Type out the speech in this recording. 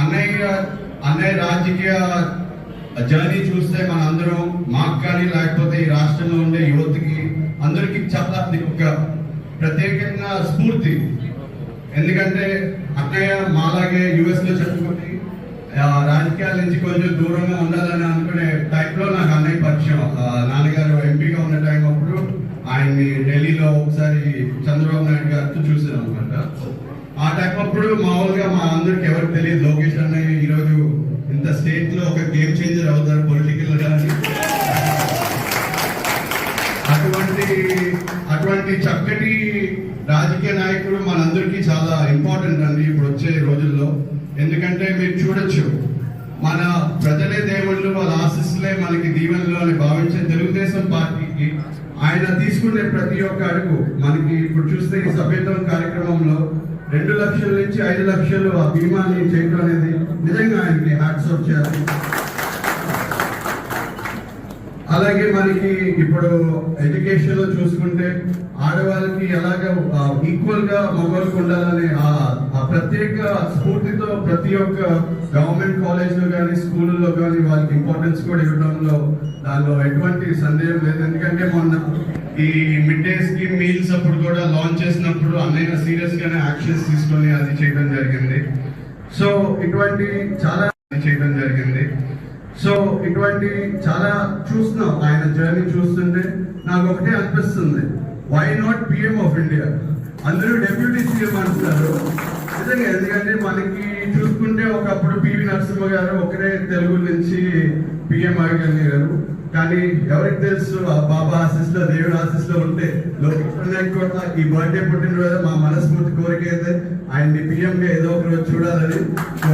అన్నయ్య అన్నయ్య రాజకీయ జర్నీ చూస్తే మన అందరం మాకు కానీ లేకపోతే ఈ రాష్ట్రంలో ఉండే యువతకి అందరికి చాలా ఒక ప్రత్యేకంగా స్ఫూర్తి. ఎందుకంటే అన్నయ్య మాలాగే యుఎస్లో చదువుకుని రాజకీయాల నుంచి కొంచెం దూరంగా ఉండాలని అనుకునే టైంలో నాకు అన్నయ్య పరిచయం. నాన్నగారు ఎంపీగా ఉన్న టైం అప్పుడు ఆయన్ని ఢిల్లీలో ఒకసారి చంద్రబాబు నాయుడు గారితో చూసాను అనమాట ఆ టైం అప్పుడు మామూలుగా మా అందరికి ఎవరికి తెలియదు. అటువంటి అటువంటి చక్కటి రాజకీయ నాయకుడు మనందరికీ చాలా ఇంపార్టెంట్ అండి ఇప్పుడు వచ్చే రోజుల్లో. ఎందుకంటే మీరు చూడొచ్చు మన ప్రజలే దేవుళ్ళు వాళ్ళ ఆశీస్సులే మనకి దీవెనలు అని భావించే తెలుగుదేశం పార్టీకి ఆయన తీసుకునే ప్రతి ఒక్క అడుగు మనకి ఇప్పుడు చూస్తే ఈ సభ్యత్వం కార్యక్రమంలో రెండు లక్షల నుంచి ఐదు లక్షలు ఆ బీమాని చేయడం అనేది నిజంగా ఆయనకి హ్యాట్స్ ఆఫ్ చేయాలి. అలాగే మనకి ఇప్పుడు ఎడ్యుకేషన్లో చూసుకుంటే ఆడవాళ్ళకి ఎలాగ ఈక్వల్గా మగవాళ్ళకి ఉండాలనే ఆ- ప్రత్యేక స్ఫూర్తితో ప్రతి ఒక్క గవర్నమెంట్ కాలేజ్లో కానీ స్కూల్లో కానీ వాళ్ళకి ఇంపార్టెన్స్ కూడా ఇవ్వడంలో దానిలో ఎటువంటి సందేహం లేదు. ఎందుకంటే మొన్న ఈ మిడ్ డే స్కీమ్ మీల్స్ అప్పుడు కూడా లాంచ్ చేసినప్పుడు అన్నయ్య సీరియస్ గానే యాక్షన్స్ తీసుకొని అది చేయడం జరిగింది. సో ఇటువంటి చాలా చేయడం జరిగింది. సో ఇటువంటి చాలా చూస్తున్నాం. ఆయన జర్నీ చూస్తుంటే నాకు ఒకటే అనిపిస్తుంది. Why not PM of India అందరూ డెప్యూటీ సీఎం అంటున్నారు. నిజంగా ఎందుకంటే మనకి చూసుకుంటే ఒకప్పుడు పివి నరసింహ గారు ఒకరే తెలుగు నుంచి పిఎం అయ్యగారు కానీ ఎవరికి తెలుసు ఆ బాబా ఆశీస్లో దేవుడు ఆశీస్లో ఉంటే లోకేష్ కూడా ఈ బర్త్డే పుట్టినరోజు మా మనస్ఫూర్తి కోరిక అయితే ఆయన్ని పిఎం గా ఏదో ఒక రోజు చూడాలని